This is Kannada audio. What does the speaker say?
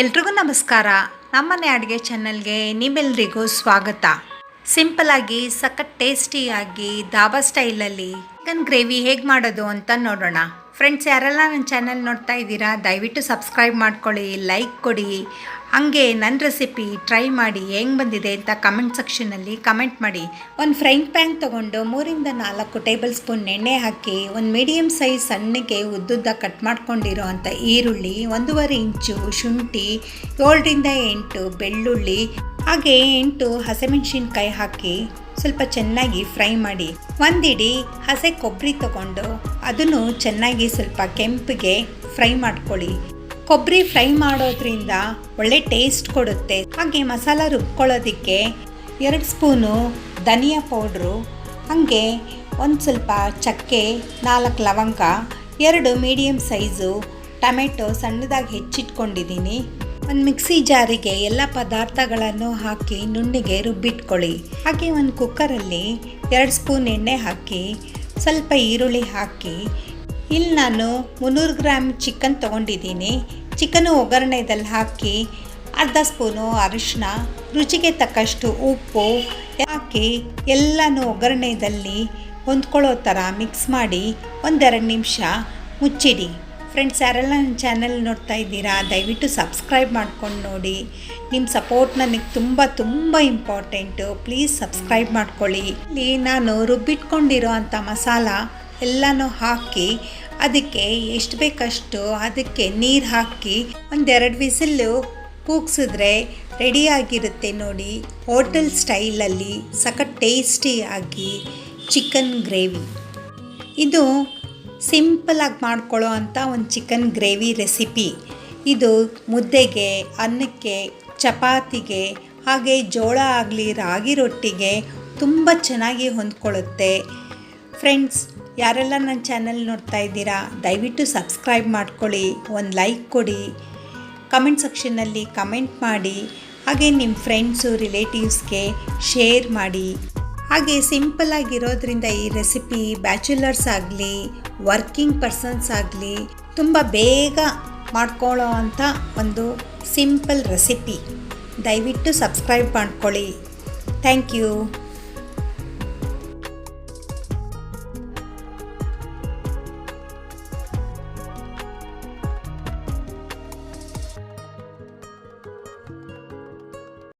ಎಲ್ರಿಗೂ ನಮಸ್ಕಾರ. ನಮ್ಮನೆ ಅಡುಗೆ ಚಾನಲ್ಗೆ ನಿಮ್ಮೆಲ್ರಿಗೂ ಸ್ವಾಗತ. ಸಿಂಪಲಾಗಿ ಸಖತ್ ಟೇಸ್ಟಿಯಾಗಿ ಧಾಬಾ ಸ್ಟೈಲಲ್ಲಿ ಚಿಕನ್ ಗ್ರೇವಿ ಹೇಗೆ ಮಾಡೋದು ಅಂತ ನೋಡೋಣ. ಫ್ರೆಂಡ್ಸ್ ಯಾರೆಲ್ಲ ನನ್ನ ಚಾನಲ್ ನೋಡ್ತಾ ಇದ್ದೀರಾ, ದಯವಿಟ್ಟು ಸಬ್ಸ್ಕ್ರೈಬ್ ಮಾಡ್ಕೊಳ್ಳಿ ಲೈಕ್ ಕೊಡಿ. ಹಾಗೆ ನನ್ನ ರೆಸಿಪಿ ಟ್ರೈ ಮಾಡಿ ಹೆಂಗೆ ಬಂದಿದೆ ಅಂತ ಕಮೆಂಟ್ ಸೆಕ್ಷನಲ್ಲಿ ಕಮೆಂಟ್ ಮಾಡಿ. ಒಂದು ಫ್ರೈಂಗ್ ಪ್ಯಾನ್ ತೊಗೊಂಡು ಮೂರಿಂದ ನಾಲ್ಕು ಟೇಬಲ್ ಸ್ಪೂನ್ ಎಣ್ಣೆ ಹಾಕಿ, ಒಂದು ಮೀಡಿಯಮ್ ಸೈಜ್ ಸಣ್ಣಗೆ ಉದ್ದುದ್ದ ಕಟ್ ಮಾಡ್ಕೊಂಡಿರೋ ಅಂಥ ಈರುಳ್ಳಿ, ಒಂದೂವರೆ ಇಂಚು ಶುಂಠಿ, ಏಳರಿಂದ ಎಂಟು ಬೆಳ್ಳುಳ್ಳಿ, ಹಾಗೆ ಎಂಟು ಹಸಿಮೆಣ್ಸಿನ್ಕಾಯಿ ಹಾಕಿ ಸ್ವಲ್ಪ ಚೆನ್ನಾಗಿ ಫ್ರೈ ಮಾಡಿ. ಒಂದಿಡಿ ಹಸೆ ಕೊಬ್ಬರಿ ತಗೊಂಡು ಅದನ್ನು ಚೆನ್ನಾಗಿ ಸ್ವಲ್ಪ ಕೆಂಪಿಗೆ ಫ್ರೈ ಮಾಡ್ಕೊಳ್ಳಿ. ಕೊಬ್ಬರಿ ಫ್ರೈ ಮಾಡೋದ್ರಿಂದ ಒಳ್ಳೆ ಟೇಸ್ಟ್ ಕೊಡುತ್ತೆ. ಹಾಗೆ ಮಸಾಲ ರುಬ್ಕೊಳ್ಳೋದಕ್ಕೆ ಎರಡು ಸ್ಪೂನು ಧನಿಯಾ ಪೌಡ್ರು, ಹಾಗೆ ಒಂದು ಸ್ವಲ್ಪ ಚಕ್ಕೆ, ನಾಲ್ಕು ಲವಂಗ, ಎರಡು ಮೀಡಿಯಮ್ ಸೈಜು ಟಮೆಟೊ ಸಣ್ಣದಾಗಿ ಹೆಚ್ಚಿಟ್ಕೊಂಡಿದ್ದೀನಿ. ಒಂದು ಮಿಕ್ಸಿ ಜಾರಿಗೆ ಎಲ್ಲ ಪದಾರ್ಥಗಳನ್ನು ಹಾಕಿ ನುಣ್ಣಿಗೆ ರುಬ್ಬಿಟ್ಕೊಳ್ಳಿ. ಹಾಗೆ ಒಂದು ಕುಕ್ಕರಲ್ಲಿ ಎರಡು ಸ್ಪೂನ್ ಎಣ್ಣೆ ಹಾಕಿ, ಸ್ವಲ್ಪ ಈರುಳ್ಳಿ ಹಾಕಿ. ಇಲ್ಲಿ ನಾನು ಮುನ್ನೂರು ಗ್ರಾಮ್ ಚಿಕನ್ ತೊಗೊಂಡಿದ್ದೀನಿ. ಚಿಕನು ಒಗ್ಗರಣೆದಲ್ಲಿ ಹಾಕಿ ಅರ್ಧ ಸ್ಪೂನು ಅರಿಶಿನ ರುಚಿಗೆ ತಕ್ಕಷ್ಟು ಉಪ್ಪು ಹಾಕಿ ಎಲ್ಲನೂ ಒಗ್ಗರಣೆಯಲ್ಲಿ ಹೊಂದ್ಕೊಳ್ಳೋ ಥರ ಮಿಕ್ಸ್ ಮಾಡಿ ಒಂದೆರಡು ನಿಮಿಷ ಮುಚ್ಚಿಡಿ. ಫ್ರೆಂಡ್ಸ್ ಯಾರೆಲ್ಲ ನನ್ನ ಚಾನಲ್ ನೋಡ್ತಾ ಇದ್ದೀರಾ, ದಯವಿಟ್ಟು ಸಬ್ಸ್ಕ್ರೈಬ್ ಮಾಡ್ಕೊಂಡು ನೋಡಿ. ನಿಮ್ಮ ಸಪೋರ್ಟ್ ನನಗೆ ತುಂಬ ತುಂಬ ಇಂಪಾರ್ಟೆಂಟು ಪ್ಲೀಸ್ ಸಬ್ಸ್ಕ್ರೈಬ್ ಮಾಡ್ಕೊಳ್ಳಿ. ಇಲ್ಲಿ ನಾನು ರುಬ್ಬಿಟ್ಕೊಂಡಿರೋ ಅಂಥ ಮಸಾಲ ಎಲ್ಲನೂ ಹಾಕಿ, ಅದಕ್ಕೆ ಎಷ್ಟು ಬೇಕಷ್ಟು ಅದಕ್ಕೆ ನೀರು ಹಾಕಿ, ಒಂದೆರಡು ವಿಸಿಲ್ಲು ಕೂಗ್ಸಿದ್ರೆ ರೆಡಿಯಾಗಿರುತ್ತೆ ನೋಡಿ. ಹೋಟೆಲ್ ಸ್ಟೈಲಲ್ಲಿ ಸಖತ್ ಟೇಸ್ಟಿಯಾಗಿ ಚಿಕನ್ ಗ್ರೇವಿ ಇದು ಸಿಂಪಲಾಗಿ ಮಾಡ್ಕೊಳ್ಳೋ ಅಂಥ ಒಂದು ಚಿಕನ್ ಗ್ರೇವಿ ರೆಸಿಪಿ. ಇದು ಮುದ್ದೆಗೆ, ಅನ್ನಕ್ಕೆ, ಚಪಾತಿಗೆ, ಹಾಗೆ ಜೋಳ ಆಗಲಿ, ರಾಗಿ ರೊಟ್ಟಿಗೆ ತುಂಬ ಚೆನ್ನಾಗಿ ಹೊಂದ್ಕೊಳ್ಳುತ್ತೆ. ಫ್ರೆಂಡ್ಸ್ ಯಾರೆಲ್ಲ ನನ್ನ ಚಾನಲ್ ನೋಡ್ತಾ ಇದ್ದೀರಾ, ದಯವಿಟ್ಟು ಸಬ್ಸ್ಕ್ರೈಬ್ ಮಾಡ್ಕೊಳ್ಳಿ, ಒಂದು ಲೈಕ್ ಕೊಡಿ. ಕಮೆಂಟ್ ಸೆಕ್ಷನ್ನಲ್ಲಿ ಕಮೆಂಟ್ ಮಾಡಿ, ಹಾಗೆ ನಿಮ್ಮ ಫ್ರೆಂಡ್ಸು ರಿಲೇಟಿವ್ಸ್ಗೆ ಶೇರ್ ಮಾಡಿ. ಹಾಗೆ ಸಿಂಪಲ್ ಆಗಿರೋದ್ರಿಂದ ಈ ರೆಸಿಪಿ ಬ್ಯಾಚುಲರ್ಸ್ ಆಗಲಿ, ವರ್ಕಿಂಗ್ ಪರ್ಸನ್ಸ್ ಆಗಲಿ ತುಂಬ ಬೇಗ ಮಾಡ್ಕೊಳ್ಳೋ ಅಂಥ ಒಂದು ಸಿಂಪಲ್ ರೆಸಿಪಿ. ದಯವಿಟ್ಟು ಸಬ್ಸ್ಕ್ರೈಬ್ ಮಾಡ್ಕೊಳ್ಳಿ. Thank you.